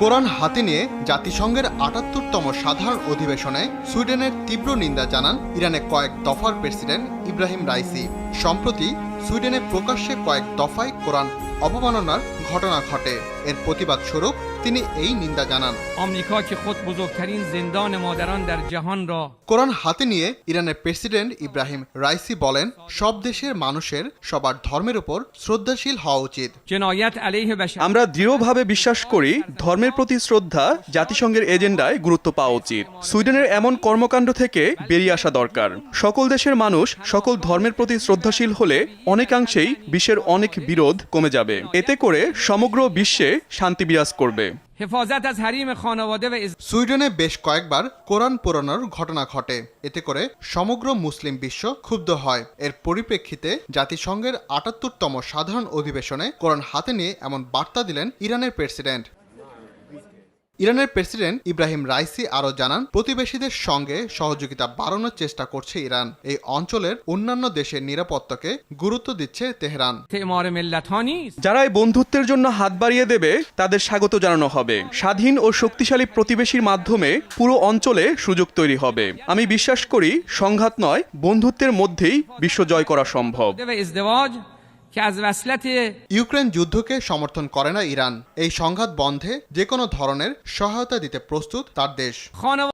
কোরআন হাতে নিয়ে জাতিসংঘের আটাত্তরতম সাধারণ অধিবেশনে সুইডেনের তীব্র নিন্দা জানান ইরানে কয়েক দফার প্রেসিডেন্ট ইব্রাহিম রাইসি। সম্প্রতি সুইডেনে প্রকাশ্যে কয়েক দফায় কোরআন অবমাননার ঘটনা ঘটে। এর প্রতিবাদ স্বরূপ তিনি এই নিন্দা জানান। কোরআন হাতে নিয়ে ইরানের প্রেসিডেন্ট ইব্রাহিম রাইসি বলেন সব দেশের মানুষের সবার ধর্মের উপর শ্রদ্ধাশীল হওয়া উচিত। আমরা দৃঢ়ভাবে বিশ্বাস করি ধর্মের প্রতি শ্রদ্ধা জাতিসংঘের এজেন্ডায় গুরুত্ব পাওয়া উচিত। সুইডেনের এমন কর্মকাণ্ড থেকে বেরিয়ে আসা দরকার। সকল দেশের মানুষ সকল ধর্মের প্রতি শ্রদ্ধাশীল হলে অনেকাংশেই বিশ্বের অনেক বিরোধ কমে যাবে। এতে করে সমগ্র বিশ্বে শান্তি বিরাজ করবে। সুইডেনে বেশ কয়েকবার কোরআন পোড়ানোর ঘটনা ঘটে। এতে করে সমগ্র মুসলিম বিশ্ব ক্ষুব্ধ হয়। এর পরিপ্রেক্ষিতে জাতিসংঘের আটাত্তরতম সাধারণ অধিবেশনে কোরআন হাতে নিয়ে এমন বার্তা দিলেন ইরানের প্রেসিডেন্ট। ইরানের প্রেসিডেন্ট ইব্রাহিম রাইসি আরও জানান, প্রতিবেশীদের সঙ্গে সহযোগিতা বাড়ানোর চেষ্টা করছে ইরান। এই অঞ্চলের অন্যান্য দেশের নিরাপত্তাকে গুরুত্ব দিচ্ছে তেহরান। যারা এই বন্ধুত্বের জন্য হাত বাড়িয়ে দেবে, তাদের স্বাগত জানানো হবে। স্বাধীন ও শক্তিশালী প্রতিবেশীর মাধ্যমে পুরো অঞ্চলে সুযোগ তৈরি হবে। আমি বিশ্বাস করি, সংঘাত নয়, বন্ধুত্বের মধ্যেই বিশ্ব জয় করা সম্ভব। که از وصلت ইউক্রেন যুদ্ধকে সমর্থন করে না ইরান এই সংঘাত বন্ধে যে কোনো ধরনের সহায়তা দিতে প্রস্তুত তার দেশ خانواده